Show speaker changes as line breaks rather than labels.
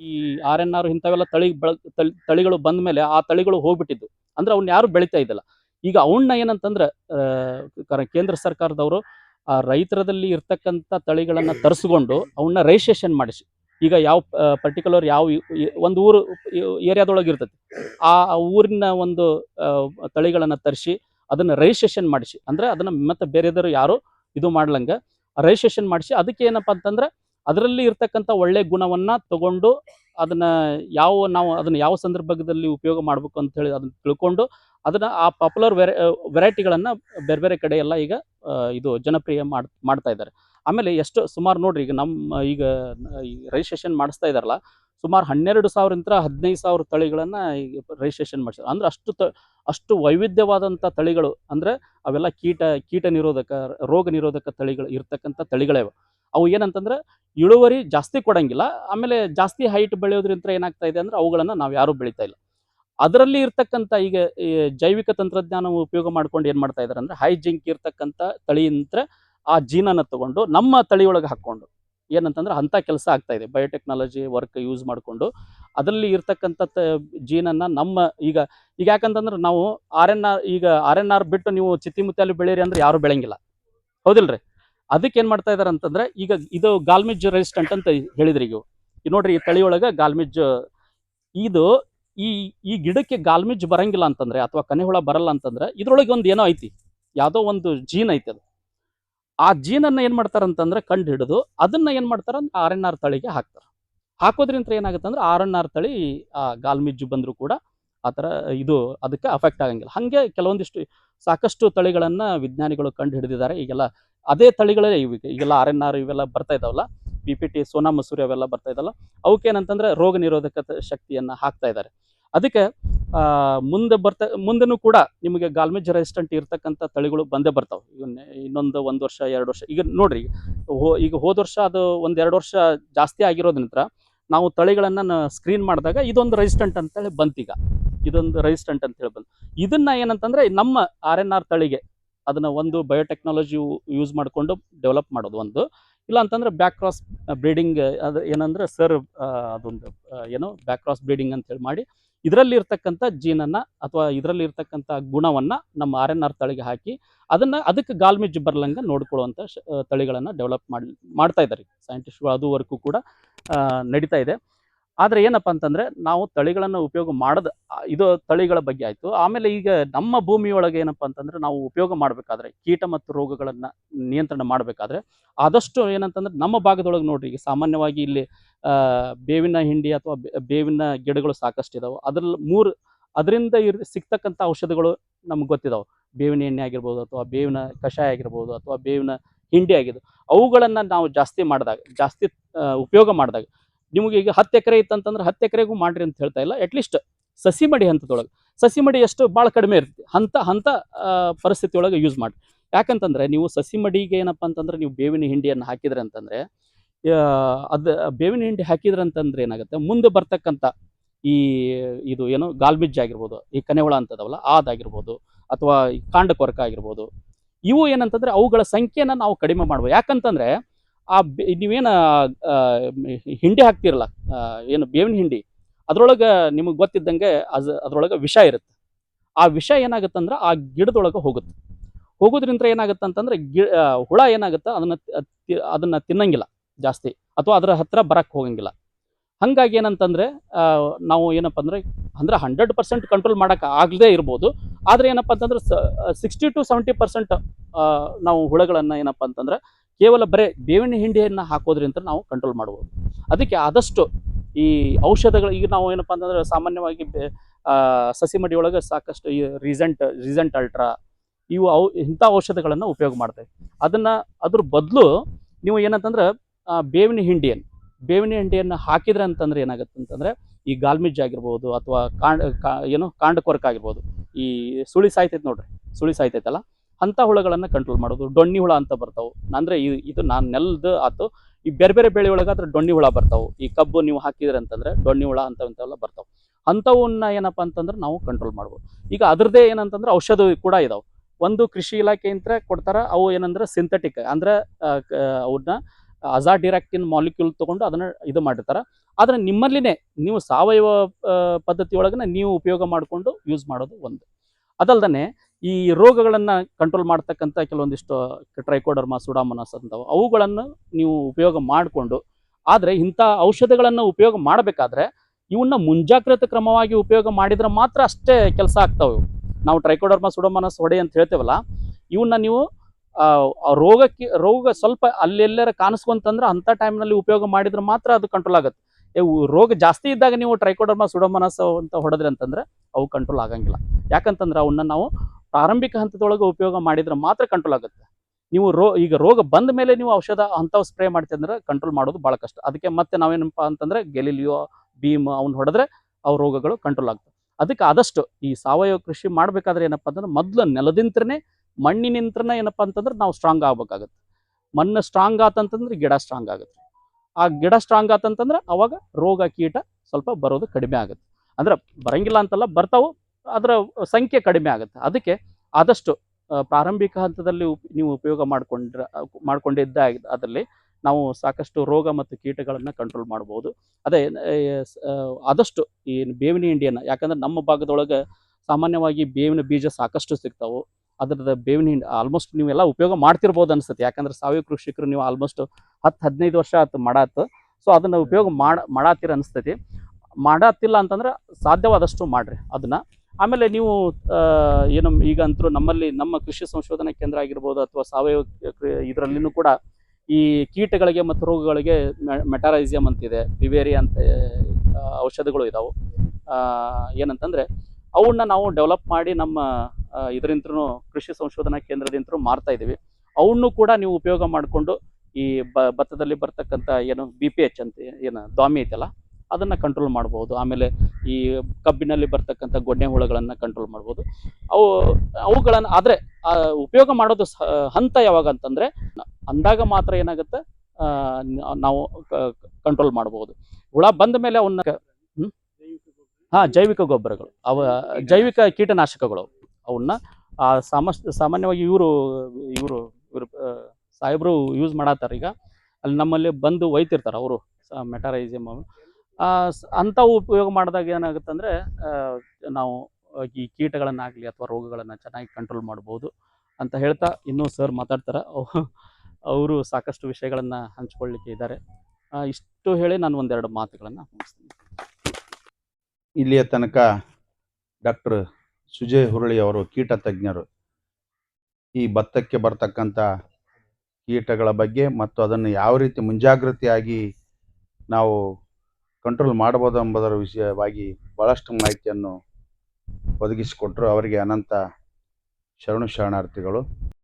ಈ R N R ಇಂಥವೆಲ್ಲ ತಳಿ ಬೆಳ ತಳಿ ತಳಿಗಳು ಬಂದ ಮೇಲೆ ಆ ತಳಿಗಳು ಹೋಗ್ಬಿಟ್ಟಿದ್ದು ಅಂದ್ರೆ ಅವ್ನ ಯಾರು ಬೆಳಿತಾ ಇದ್ದಿಲ್ಲ. ಈಗ ಅವನ್ನ ಏನಂತಂದ್ರೆ ಕೇಂದ್ರ ಸರ್ಕಾರದವರು ಆ ರೈತರದಲ್ಲಿ ಇರ್ತಕ್ಕಂಥ ತಳಿಗಳನ್ನ ತರಿಸ್ಕೊಂಡು ಅವನ್ನ ರಿಜಿಸ್ಟ್ರೇಷನ್ ಮಾಡಿಸಿ. ಈಗ ಯಾವ ಪರ್ಟಿಕ್ಯುಲರ್ ಯಾವ ಒಂದು ಊರು ಏರಿಯಾದೊಳಗೆ ಇರ್ತೈತಿ. ಆ ಊರಿನ ಒಂದು ತಳಿಗಳನ್ನ ತರಿಸಿ ಅದನ್ನ ರಿಜಿಸ್ಟ್ರೇಷನ್ ಮಾಡಿಸಿ. ಅಂದ್ರೆ ಅದನ್ನ ಮತ್ತೆ ಬೇರೆದವರು ಯಾರು ಇದು ಮಾಡ್ಲಂಗ ರಿಜಿಸ್ಟ್ರೇಷನ್ ಮಾಡಿಸಿ. ಅದಕ್ಕೆ ಏನಪ್ಪಾ ಅಂತಂದ್ರೆ ಅದರಲ್ಲಿ ಇರ್ತಕ್ಕಂಥ ಒಳ್ಳೆ ಗುಣವನ್ನ ತಗೊಂಡು ಅದನ್ನ ಯಾವ ನಾವು ಅದನ್ನ ಯಾವ ಸಂದರ್ಭದಲ್ಲಿ ಉಪಯೋಗ ಮಾಡಬೇಕು ಅಂತ ಹೇಳಿ ಅದನ್ನ ತಿಳ್ಕೊಂಡು ಅದನ್ನ ಆ ಪಾಪ್ಯುಲರ್ ವೆರೈ, ವೆರೈಟಿಗಳನ್ನ ಬೇರೆ ಬೇರೆ ಕಡೆ ಎಲ್ಲ ಈಗ ಇದು ಜನಪ್ರಿಯ ಮಾಡ್, ಮಾಡ್ತಾ ಇದ್ದಾರೆ. ಆಮೇಲೆ ಎಷ್ಟು ಸುಮಾರು ನೋಡ್ರಿ ಈಗ ನಮ್ಮ ಈಗ ರಿಜಿಸ್ಟ್ರೇಷನ್ ಮಾಡಿಸ್ತಾ ಇದಾರಲ್ಲ ಸುಮಾರು ಹನ್ನೆರಡು ಸಾವಿರದಿಂದ ಹದಿನೈದು ಸಾವಿರ ತಳಿಗಳನ್ನ ಈಗ ರಿಜಿಸ್ಟ್ರೇಷನ್ ಮಾಡಿಸಿದ್ರು ಅಂದ್ರೆ ಅಷ್ಟು ಅಷ್ಟು ವೈವಿಧ್ಯವಾದಂಥ ತಳಿಗಳು ಅಂದ್ರೆ ಅವೆಲ್ಲ ಕೀಟ ಕೀಟ ನಿರೋಧಕ, ರೋಗ ನಿರೋಧಕ ತಳಿಗಳು ಇರ್ತಕ್ಕಂಥ ತಳಿಗಳೇ ಅವು. ಏನಂತಂದ್ರೆ ಇಳುವರಿ ಜಾಸ್ತಿ ಕೊಡಂಗಿಲ್ಲ. ಆಮೇಲೆ ಜಾಸ್ತಿ ಹೈಟ್ ಬೆಳೆಯೋದ್ರಿಂದ ಏನಾಗ್ತಾ ಇದೆ ಅಂದ್ರೆ ಅವುಗಳನ್ನ ನಾವು ಯಾರು ಬೆಳಿತಾ ಇಲ್ಲ. ಅದರಲ್ಲಿ ಇರ್ತಕ್ಕಂಥ ಈಗ ಜೈವಿಕ ತಂತ್ರಜ್ಞಾನ ಉಪಯೋಗ ಮಾಡ್ಕೊಂಡು ಏನು ಮಾಡ್ತಾ ಇದ್ದಾರೆ ಅಂದ್ರೆ ಹೈ ಜಿಂಕ್ ಇರ್ತಕ್ಕಂಥ ತಳಿಯಿಂದ ಆ ಜೀನನ್ನ ತಗೊಂಡು ನಮ್ಮ ತಳಿಯೊಳಗೆ ಹಾಕ್ಕೊಂಡು ಏನಂತಂದ್ರೆ ಅಂಥ ಕೆಲಸ ಆಗ್ತಾ ಇದೆ. ಬಯೋಟೆಕ್ನಾಲಜಿ ವರ್ಕ್ ಯೂಸ್ ಮಾಡಿಕೊಂಡು ಅದರಲ್ಲಿ ಇರ್ತಕ್ಕಂಥ ಜೀನನ್ನು ನಮ್ಮ ಈಗ ಈಗ ಯಾಕಂತಂದ್ರೆ ನಾವು ಆರ್ ಎನ್ ಆರ್ ಈಗ ಆರ್ ಎನ್ ಆರ್ ಬಿಟ್ಟು ನೀವು ಚಿತ್ತಿಮುತ್ತಲ್ಲಿ ಬೆಳೀರಿ ಅಂದ್ರೆ ಯಾರು ಬೆಳೆಯಂಗಿಲ್ಲ ಹೌದಿಲ್ರಿ? ಅದಕ್ಕೆ ಏನು ಮಾಡ್ತಾ ಇದಾರೆ ಅಂತಂದ್ರೆ, ಈಗ ಇದು ಗಾಲ್ಮಿಜ್ ರೆಸಿಸ್ಟೆಂಟ್ ಅಂತ ಹೇಳಿದ್ರಿ ಈಗ ಈ ನೋಡ್ರಿ ಈ ತಳಿಯೊಳಗೆ ಗಾಲ್ಮಿಜ್, ಇದು ಈ ಈ ಗಿಡಕ್ಕೆ ಗಾಲ್ಮಿಜ್ ಬರಂಗಿಲ್ಲ ಅಂತಂದ್ರೆ ಅಥವಾ ಕನೆಹುಳ ಬರಲ್ಲ ಅಂತಂದ್ರೆ ಇದ್ರೊಳಗೆ ಒಂದು ಏನೋ ಐತಿ. ಯಾವುದೋ ಒಂದು ಜೀನ್ ಐತಿ ಅದು. ಆ ಜೀನನ್ನು ಏನು ಮಾಡ್ತಾರೆ ಅಂತಂದ್ರೆ ಕಂಡು ಹಿಡಿದು ಅದನ್ನ ಏನ್ ಮಾಡ್ತಾರ ಆರ್ ಎನ್ ಆರ್ ತಳಿಗೆ ಹಾಕ್ತಾರೆ. ಹಾಕೋದ್ರಿಂದ ಏನಾಗುತ್ತೆ ಅಂದ್ರೆ ಆರ್ ಎನ್ ಆರ್ ತಳಿ ಆ ಗಾಲ್ಮಿಜ್ಜು ಬಂದರೂ ಕೂಡ ಆ ಥರ ಇದು ಅದಕ್ಕೆ ಅಫೆಕ್ಟ್ ಆಗಂಗಿಲ್ಲ. ಹಾಗೆ ಕೆಲವೊಂದಿಷ್ಟು ಸಾಕಷ್ಟು ತಳಿಗಳನ್ನು ವಿಜ್ಞಾನಿಗಳು ಕಂಡು ಹಿಡಿದಿದ್ದಾರೆ. ಈಗೆಲ್ಲ ಅದೇ ತಳಿಗಳೇ ಇವು. ಈಗೆಲ್ಲ ಆರ್ ಎನ್ ಆರ್ ಇವೆಲ್ಲ ಬರ್ತಾ ಇದಾವಲ್ಲ P P T Sona Masuri ಅವೆಲ್ಲ ಬರ್ತಾ ಇದಾವಲ್ಲ ಅವಕ್ಕೇನಂತಂದ್ರೆ ರೋಗ ನಿರೋಧಕ ಶಕ್ತಿಯನ್ನ ಹಾಕ್ತಾ ಇದ್ದಾರೆ. ಅದಕ್ಕೆ ಮುಂದೆ ಬರ್ತಾ, ಮುಂದೆನೂ ಕೂಡ ನಿಮಗೆ ಗಾಲ್ಮೇಜ್ ರೆಸಿಸ್ಟೆಂಟ್ ಇರ್ತಕ್ಕಂಥ ತಳಿಗಳು ಬಂದೇ ಬರ್ತಾವೆ. ಇವನ್ನ ಇನ್ನೊಂದು ಒಂದು ವರ್ಷ, ಎರಡು ವರ್ಷ. ಈಗ ನೋಡ್ರಿ, ಹೋ, ಈಗ ಹೋದ ವರ್ಷ ಅದು ಒಂದು ಎರಡು ವರ್ಷ ಜಾಸ್ತಿ ಆಗಿರೋದ್ರಿಂದ ನಾವು ತಳಿಗಳನ್ನು ಸ್ಕ್ರೀನ್ ಮಾಡಿದಾಗ ಇದೊಂದು ರೆಸಿಸ್ಟೆಂಟ್ ಅಂತೇಳಿ ಬಂತೀಗ. ಇದೊಂದು ರೆಸಿಸ್ಟೆಂಟ್ ಅಂತ ಹೇಳ್ಬೋದು. ಇದನ್ನ ಏನಂತಂದ್ರೆ ನಮ್ಮ ಆರ್ ಎನ್ ಆರ್ ತಳಿಗೆ ಅದನ್ನ ಒಂದು ಬಯೋಟೆಕ್ನಾಲಜಿ ಯೂಸ್ ಮಾಡಿಕೊಂಡು ಡೆವಲಪ್ ಮಾಡೋದು ಒಂದು. ಇಲ್ಲ ಅಂತಂದ್ರೆ ಬ್ಯಾಕ್ ಕ್ರಾಸ್ ಬ್ರೀಡಿಂಗ್ ಅದು ಏನಂದ್ರೆ ಸರ್ ಅದೊಂದು ಏನು ಬ್ಯಾಕ್ ಕ್ರಾಸ್ ಬ್ರೀಡಿಂಗ್ ಅಂತ ಹೇಳಿ ಮಾಡಿ ಇದರಲ್ಲಿ ಇರ್ತಕ್ಕಂಥ ಜೀನನ್ನ ಅಥವಾ ಇದರಲ್ಲಿ ಇರ್ತಕ್ಕಂಥ ಗುಣವನ್ನ ನಮ್ಮ ಆರ್ ಎನ್ ಆರ್ ತಳಿಗೆ ಹಾಕಿ ಅದನ್ನ ಅದಕ್ಕೆ ಗಾಲ್ಮಿಜ್ ಬರ್ಲಂಗ ನೋಡ್ಕೊಳ್ಳುವಂಥ ತಳಿಗಳನ್ನು ಡೆವಲಪ್ ಮಾಡಿ, ಮಾಡ್ತಾ ಇದ್ದಾರೆ. ಸೈಂಟಿಸ್ಟ್ಗಳು ಅದುವರೆಗೂ ಕೂಡ ನಡೀತಾ ಇದೆ. ಆದರೆ ಏನಪ್ಪ ಅಂತಂದ್ರೆ ನಾವು ತಳಿಗಳನ್ನು ಉಪಯೋಗ ಮಾಡದ, ಇದು ತಳಿಗಳ ಬಗ್ಗೆ ಆಯ್ತು. ಆಮೇಲೆ ಈಗ ನಮ್ಮ ಭೂಮಿಯೊಳಗೆ ಏನಪ್ಪ ಅಂತಂದ್ರೆ ನಾವು ಉಪಯೋಗ ಮಾಡಬೇಕಾದ್ರೆ ಕೀಟ ಮತ್ತು ರೋಗಗಳನ್ನ ನಿಯಂತ್ರಣ ಮಾಡಬೇಕಾದ್ರೆ ಆದಷ್ಟು ಏನಂತಂದ್ರೆ ನಮ್ಮ ಭಾಗದೊಳಗೆ ನೋಡ್ರಿ, ಈಗ ಸಾಮಾನ್ಯವಾಗಿ ಇಲ್ಲಿ ಬೇವಿನ ಹಿಂಡಿ ಅಥವಾ ಬೇವಿನ ಗಿಡಗಳು ಸಾಕಷ್ಟು ಇದಾವೆ. ಅದ್ರಲ್ಲಿ ಮೂರು, ಅದರಿಂದ ಇರ್, ಸಿಗ್ತಕ್ಕಂಥ ಔಷಧಿಗಳು ನಮ್ಗೆ ಗೊತ್ತಿದಾವೆ. ಬೇವಿನ ಎಣ್ಣೆ ಆಗಿರ್ಬೋದು ಅಥವಾ ಬೇವಿನ ಕಷಾಯ ಆಗಿರ್ಬೋದು ಅಥವಾ ಬೇವಿನ ಹಿಂಡಿ ಆಗಿದ್ದು, ಅವುಗಳನ್ನು ನಾವು ಜಾಸ್ತಿ ಮಾಡಿದಾಗ, ಜಾಸ್ತಿ ಉಪಯೋಗ ಮಾಡಿದಾಗ ನಿಮಗೆ ಈಗ ಹತ್ತು ಎಕರೆ ಇತ್ತಂತಂದ್ರೆ ಹತ್ತು ಎಕರೆಗೂ ಮಾಡ್ರಿ ಅಂತ ಹೇಳ್ತಾ ಇಲ್ಲ. ಅಟ್ಲೀಸ್ಟ್ ಸಸಿ ಮಡಿ ಹಂತದೊಳಗೆ. ಸಸಿ ಮಡಿ ಎಷ್ಟು ಭಾಳ ಕಡಿಮೆ ಇರ್ತದೆ. ಹಂತ ಹಂತ ಪರಿಸ್ಥಿತಿ ಒಳಗೆ ಯೂಸ್ ಮಾಡಿ ಯಾಕಂತಂದ್ರೆ ನೀವು ಸಸಿ ಮಡಿಗೆ ಏನಪ್ಪ ಅಂತಂದ್ರೆ ನೀವು ಬೇವಿನ ಹಿಂಡಿಯನ್ನು ಹಾಕಿದ್ರೆ ಅಂತಂದ್ರೆ ಅದು, ಬೇವಿನ ಹಿಂಡಿ ಹಾಕಿದ್ರೆ ಅಂತಂದ್ರೆ ಏನಾಗುತ್ತೆ? ಮುಂದೆ ಬರ್ತಕ್ಕಂಥ ಈ, ಇದು ಏನು, ಗಾಲ್ಬಿಜ್ ಆಗಿರ್ಬೋದು, ಈ ಕನೆವಳ ಅಂತದವಲ್ಲ ಅದಾಗಿರ್ಬೋದು ಅಥವಾ ಈ ಕಾಂಡ ಕೊರಕ ಆಗಿರ್ಬೋದು, ಇವು ಏನಂತಂದ್ರೆ ಅವುಗಳ ಸಂಖ್ಯೆನ ನಾವು ಕಡಿಮೆ ಮಾಡ್ಬೋದು. ಯಾಕಂತಂದ್ರೆ ಆ ನೀವೇನು ಹಿಂಡಿ ಹಾಕ್ತಿರಲ್ಲ ಏನು ಬೇವಿನ ಹಿಂಡಿ, ಅದರೊಳಗೆ ನಿಮಗೆ ಗೊತ್ತಿದ್ದಂಗೆ ಅದು, ಅದರೊಳಗೆ ವಿಷ ಇರುತ್ತೆ. ಆ ವಿಷ ಏನಾಗುತ್ತಂದ್ರೆ ಆ ಗಿಡದೊಳಗೆ ಹೋಗುತ್ತೆ. ಹೋಗೋದ್ರಿಂದ ಏನಾಗುತ್ತೆ ಅಂತಂದ್ರೆ ಗಿ ಹುಳ ಏನಾಗುತ್ತೆ ಅದನ್ನ ಅದನ್ನ ತಿನ್ನಂಗಿಲ್ಲ ಜಾಸ್ತಿ, ಅಥವಾ ಅದರ ಹತ್ರ ಬರಕ್ಕೆ ಹೋಗಂಗಿಲ್ಲ. ಹಾಗಾಗಿ ಏನಂತಂದ್ರೆ ನಾವು ಏನಪ್ಪ ಅಂದ್ರೆ, ಅಂದರೆ ಹಂಡ್ರೆಡ್ ಪರ್ಸೆಂಟ್ ಕಂಟ್ರೋಲ್ ಮಾಡೋಕ್ಕೆ ಆಗದೇ ಇರ್ಬೋದು. ಆದರೆ ಏನಪ್ಪ ಅಂತಂದ್ರೆ ಸಿಕ್ಸ್ಟಿ ಟು ಸೆವೆಂಟಿ ಪರ್ಸೆಂಟ್ ನಾವು ಹುಳಗಳನ್ನು ಏನಪ್ಪ ಅಂತಂದ್ರೆ ಕೇವಲ ಬರೇ ಬೇವಿನ ಹಿಂಡಿಯನ್ನು ಹಾಕೋದ್ರಿಂದ ನಾವು ಕಂಟ್ರೋಲ್ ಮಾಡ್ಬೋದು. ಅದಕ್ಕೆ ಆದಷ್ಟು ಈ ಔಷಧಗಳು, ಈಗ ನಾವು ಏನಪ್ಪ ಅಂತಂದ್ರೆ ಸಾಮಾನ್ಯವಾಗಿ ಸಸಿ ಮಡಿ ಸಾಕಷ್ಟು ಈ ರೀಸೆಂಟ್ ರೀಸೆಂಟ್ ಅಲ್ಟ್ರಾ ಇವು ಔ, ಇಂಥ ಔಷಧಗಳನ್ನು ಉಪಯೋಗ ಮಾಡ್ತೇವೆ. ಅದನ್ನು ಅದ್ರ ಬದಲು ನೀವು ಏನಂತಂದ್ರೆ ಬೇವಿನ ಹಿಂಡಿಯನ್ನು ಬೇವಿನ ಹಿಂಡಿಯನ್ನು ಹಾಕಿದ್ರೆ ಅಂತಂದ್ರೆ ಏನಾಗುತ್ತೆ ಅಂತಂದ್ರೆ ಈ ಗಾಲ್ಮಿಜ್ ಆಗಿರ್ಬೋದು ಅಥವಾ ಕಾಂಡ ಏನು ಕಾಂಡ ಕೊರಕ ಆಗಿರ್ಬೋದು. ಈ ಸುಳಿ ಸಾಯ್ತೈತೆ ನೋಡ್ರಿ, ಸುಳಿ ಸಾಯ್ತೈತಲ್ಲ? ಅಂಥ ಹುಳಗಳನ್ನು ಕಂಟ್ರೋಲ್ ಮಾಡೋದು. ಡೊಣ್ಣಿ ಹುಳ ಅಂತ ಬರ್ತಾವೆ. ಅಂದ್ರೆ ಇದು ಇದು ನಾನು ನೆಲದ ಆತು, ಈ ಬೇರೆ ಬೇರೆ ಬೆಳೆ ಒಳಗಾದ್ರೆ ಡೊಣ್ಣಿ ಹುಳ ಬರ್ತಾವೆ. ಈ ಕಬ್ಬು ನೀವು ಹಾಕಿದ್ರೆ ಅಂತಂದ್ರೆ ಡೊಣ್ಣಿ ಹುಳ ಅಂತವಂತೆಲ್ಲ ಬರ್ತಾವೆ. ಅಂಥವನ್ನ ಏನಪ್ಪ ಅಂತಂದ್ರೆ ನಾವು ಕಂಟ್ರೋಲ್ ಮಾಡ್ಬೋದು. ಈಗ ಅದ್ರದ್ದೇ ಏನಂತಂದ್ರೆ ಔಷಧ ಕೂಡ ಇದಾವೆ. ಒಂದು ಕೃಷಿ ಇಲಾಖೆಯಿಂದ ಕೊಡ್ತಾರೆ, ಅವು ಏನಂದ್ರೆ ಸಿಂಥೆಟಿಕ್ ಅಂದ್ರೆ ಅವ್ರನ್ನ ಅಜಾ ಅಜಾಡಿರಾಕ್ಟಿನ್ ಮಾಲಿಕ್ಯೂಲ್ ತೊಗೊಂಡು ಅದನ್ನ ಇದು ಮಾಡಿರ್ತಾರೆ. ಆದರೆ ನಿಮ್ಮಲ್ಲಿನೇ ನೀವು ಸಾವಯವ ಪದ್ಧತಿ ಒಳಗನ್ನ ನೀವು ಉಪಯೋಗ ಮಾಡಿಕೊಂಡು ಯೂಸ್ ಮಾಡೋದು ಒಂದು. ಅದಲ್ದೇ ಈ ರೋಗಗಳನ್ನು ಕಂಟ್ರೋಲ್ ಮಾಡ್ತಕ್ಕಂಥ ಕೆಲವೊಂದಿಷ್ಟು ಟ್ರೈಕೋಡರ್ಮಾ ಸುಡಾಮನಸ್ ಅಂತವು ಅವುಗಳನ್ನು ನೀವು ಉಪಯೋಗ ಮಾಡಿಕೊಂಡು, ಆದರೆ ಇಂಥ ಔಷಧಗಳನ್ನು ಉಪಯೋಗ ಮಾಡಬೇಕಾದ್ರೆ ಇವನ್ನ ಮುಂಜಾಗ್ರತೆ ಕ್ರಮವಾಗಿ ಉಪಯೋಗ ಮಾಡಿದ್ರೆ ಮಾತ್ರ ಅಷ್ಟೇ ಕೆಲಸ ಆಗ್ತಾವೆ. ನಾವು ಟ್ರೈಕೋಡರ್ಮಾ ಸುಡೋಮನಸ್ ಹೊಡೆ ಅಂತ ಹೇಳ್ತೇವಲ್ಲ ಇವನ್ನ ನೀವು ರೋಗಕ್ಕೆ, ರೋಗ ಸ್ವಲ್ಪ ಅಲ್ಲೆಲ್ಲರ ಕಾಣಿಸ್ಕೊಂತಂದ್ರೆ ಅಂಥ ಟೈಮ್ನಲ್ಲಿ ಉಪಯೋಗ ಮಾಡಿದ್ರೆ ಮಾತ್ರ ಅದು ಕಂಟ್ರೋಲ್ ಆಗುತ್ತೆ ರೋಗ ಜಾಸ್ತಿ ಇದ್ದಾಗ ನೀವು ಟ್ರೈಕೋಡರ್ಮಾ ಸುಡೋಮನಸ್ ಅಂತ ಹೊಡೆದ್ರಿ ಅಂತಂದ್ರೆ ಅವು ಕಂಟ್ರೋಲ್ ಆಗಂಗಿಲ್ಲ ಯಾಕಂತಂದ್ರೆ ಅವನ್ನ ನಾವು ಪ್ರಾರಂಭಿಕ ಹಂತದೊಳಗೆ ಉಪಯೋಗ ಮಾಡಿದ್ರೆ ಮಾತ್ರ ಕಂಟ್ರೋಲ್ ಆಗುತ್ತೆ. ನೀವು ರೋ, ಈಗ ರೋಗ ಬಂದ ಮೇಲೆ ನೀವು ಔಷಧ ಅಂಥವು ಸ್ಪ್ರೇ ಮಾಡ್ತಿದ್ರೆ ಕಂಟ್ರೋಲ್ ಮಾಡೋದು ಭಾಳ ಕಷ್ಟ. ಅದಕ್ಕೆ ಮತ್ತೆ ನಾವೇನಪ್ಪ ಅಂತಂದ್ರೆ ಗೆಲಿಲಿಯೋ, ಭೀಮ್ ಅವ್ನ ಹೊಡೆದ್ರೆ ಅವು ರೋಗಗಳು ಕಂಟ್ರೋಲ್ ಆಗ್ತವೆ. ಅದಕ್ಕೆ ಆದಷ್ಟು ಈ ಸಾವಯವ ಕೃಷಿ ಮಾಡಬೇಕಾದ್ರೆ ಏನಪ್ಪ ಅಂತಂದ್ರೆ ಮೊದಲು ನೆಲದಿಂತ್ರನೇ ಮಣ್ಣಿನಿಂತ್ರನೇ ಏನಪ್ಪ ಅಂತಂದ್ರೆ ನಾವು ಸ್ಟ್ರಾಂಗ್ ಆಗ್ಬೇಕಾಗತ್ತೆ. ಮಣ್ಣು ಸ್ಟ್ರಾಂಗ್ ಆತಂತಂದ್ರೆ ಗಿಡ ಸ್ಟ್ರಾಂಗ್ ಆಗುತ್ತೆ. ಆ ಗಿಡ ಸ್ಟ್ರಾಂಗ್ ಆತಂತಂದ್ರೆ ಅವಾಗ ರೋಗ, ಕೀಟ ಸ್ವಲ್ಪ ಬರೋದು ಕಡಿಮೆ ಆಗುತ್ತೆ. ಅಂದ್ರೆ ಬರಂಗಿಲ್ಲ ಅಂತಲ್ಲ ಬರ್ತಾವು ಅದರ ಸಂಖ್ಯೆ ಕಡಿಮೆ ಆಗುತ್ತೆ. ಅದಕ್ಕೆ ಆದಷ್ಟು ಪ್ರಾರಂಭಿಕ ಹಂತದಲ್ಲಿ ನೀವು ಉಪಯೋಗ ಮಾಡ್ಕೊಂಡ್ರ, ಮಾಡ್ಕೊಂಡಿದ್ದ ಅದರಲ್ಲಿ ನಾವು ಸಾಕಷ್ಟು ರೋಗ ಮತ್ತು ಕೀಟಗಳನ್ನು ಕಂಟ್ರೋಲ್ ಮಾಡ್ಬೋದು. ಅದೇ ಆದಷ್ಟು ಈ ಬೇವಿನ ಹಿಂಡಿಯನ್ನು, ಯಾಕಂದ್ರೆ ನಮ್ಮ ಭಾಗದೊಳಗೆ ಸಾಮಾನ್ಯವಾಗಿ ಬೇವಿನ ಬೀಜ ಸಾಕಷ್ಟು ಸಿಗ್ತಾವೆ. ಅದ್ರದ್ದು ಬೇವಿನ ಹಿಂಡಿ ಆಲ್ಮೋಸ್ಟ್ ನೀವೆಲ್ಲ ಉಪಯೋಗ ಮಾಡ್ತಿರ್ಬೋದು ಅನ್ಸುತ್ತೆ. ಯಾಕಂದ್ರೆ ಸಾವಯವ ಕೃಷಿಕರು ನೀವು ಆಲ್ಮೋಸ್ಟ್ ಹತ್ತು, ಹದಿನೈದು ವರ್ಷ ಆಯ್ತು ಮಾಡಾತು. ಸೊ ಅದನ್ನು ಉಪಯೋಗ ಮಾಡಿ, ಮಾಡಾತಿರ ಅನಿಸ್ತೈತಿ. ಮಾಡತ್ತಿಲ್ಲ ಅಂತಂದ್ರೆ ಸಾಧ್ಯವಾದಷ್ಟು ಮಾಡಿರಿ. ಅದನ್ನ ಆಮೇಲೆ ನೀವು ಏನು ಈಗ ಅಂತೂ ನಮ್ಮಲ್ಲಿ, ನಮ್ಮ ಕೃಷಿ ಸಂಶೋಧನಾ ಕೇಂದ್ರ ಆಗಿರ್ಬೋದು ಅಥವಾ ಸಾವಯವ ಇದರಲ್ಲಿನೂ ಕೂಡ ಈ ಕೀಟಗಳಿಗೆ ಮತ್ತು ರೋಗಗಳಿಗೆ ಮೆಟಾರೈಸಿಯಂ ಅಂತಿದೆ ವಿವೇರಿ ಅಂತ ಔಷಧಿಗಳು ಇದಾವೆ. ಏನಂತಂದರೆ ಅವನ್ನ ನಾವು ಡೆವಲಪ್ ಮಾಡಿ ನಮ್ಮ ಇದರಿಂದ ಕೃಷಿ ಸಂಶೋಧನಾ ಕೇಂದ್ರದಿಂತರೂ ಮಾರ್ತಾ ಇದ್ದೀವಿ ಅವನ್ನೂ ಕೂಡ ನೀವು ಉಪಯೋಗ ಮಾಡಿಕೊಂಡು ಈ ಭತ್ತದಲ್ಲಿ ಬರ್ತಕ್ಕಂಥ ಏನು ಬಿ ಪಿ ಎಚ್ ಅಂತ, ಏನು ದ್ವಾಮಿ ಐತಲ್ಲ ಅದನ್ನು ಕಂಟ್ರೋಲ್ ಮಾಡ್ಬೋದು. ಆಮೇಲೆ ಈ ಕಬ್ಬಿನಲ್ಲಿ ಬರ್ತಕ್ಕಂಥ ಗೊಡ್ಡೆ ಹುಳಗಳನ್ನು ಕಂಟ್ರೋಲ್ ಮಾಡ್ಬೋದು. ಅವು, ಅವುಗಳನ್ನು, ಆದರೆ ಉಪಯೋಗ ಮಾಡೋದು ಹಂತ ಯಾವಾಗ ಅಂತಂದರೆ, ಅಂದಾಗ ಮಾತ್ರ ಏನಾಗುತ್ತೆ ನಾವು ಕಂಟ್ರೋಲ್ ಮಾಡ್ಬೋದು. ಹುಳ ಬಂದ ಮೇಲೆ ಅವನ್ನ ಹಾಂ, ಜೈವಿಕ ಗೊಬ್ಬರಗಳು. ಅವ, ಜೈವಿಕ ಕೀಟನಾಶಕಗಳು ಅವನ್ನ, ಆ ಸಾಮಾನ್ಯವಾಗಿ ಇವರು ಇವರು ಇವರು ಸಾಹೇಬರು ಯೂಸ್ ಮಾಡತ್ತಾರ ಈಗ ಅಲ್ಲಿ ನಮ್ಮಲ್ಲಿ ಬಂದು ಒಯ್ತಿರ್ತಾರೆ ಅವರು ಮೆಟಾರೈಸಿಯಮ್ ಅಂಥವು ಉಪಯೋಗ ಮಾಡಿದಾಗ ಏನಾಗುತ್ತೆ ಅಂದರೆ ನಾವು ಈ ಕೀಟಗಳನ್ನಾಗಲಿ ಅಥವಾ ರೋಗಗಳನ್ನು ಚೆನ್ನಾಗಿ ಕಂಟ್ರೋಲ್ ಮಾಡ್ಬೋದು ಅಂತ ಹೇಳ್ತಾ ಇನ್ನೂ ಸರ್ ಮಾತಾಡ್ತಾರೆ? ಅವರು ಸಾಕಷ್ಟು ವಿಷಯಗಳನ್ನು ಹಂಚ್ಕೊಳ್ಳಿಕ್ಕೆ ಇದ್ದಾರೆ. ಇಷ್ಟು ಹೇಳಿ ನಾನು ಒಂದೆರಡು ಮಾತುಗಳನ್ನು ಮುಗಿಸ್ತೀನಿ.
ಇಲ್ಲಿಯ ತನಕ ಡಾಕ್ಟರ್ ಸುಜಯ್ ಹುರಳಿ ಅವರು ಕೀಟ ತಜ್ಞರು ಈ ಭತ್ತಕ್ಕೆ ಬರ್ತಕ್ಕಂಥ ಕೀಟಗಳ ಬಗ್ಗೆ ಮತ್ತು ಅದನ್ನು ಯಾವ ರೀತಿ ಮುಂಜಾಗ್ರತೆಯಾಗಿ ನಾವು ಕಂಟ್ರೋಲ್ ಮಾಡಬಹುದು ಎಂಬುದರ ವಿಷಯವಾಗಿ ಭಾಳಷ್ಟು ಮಾಹಿತಿಯನ್ನು ಒದಗಿಸಿಕೊಟ್ರು. ಅವರಿಗೆ ಅನಂತ ಶರಣು ಶರಣಾರ್ಥಿಗಳು.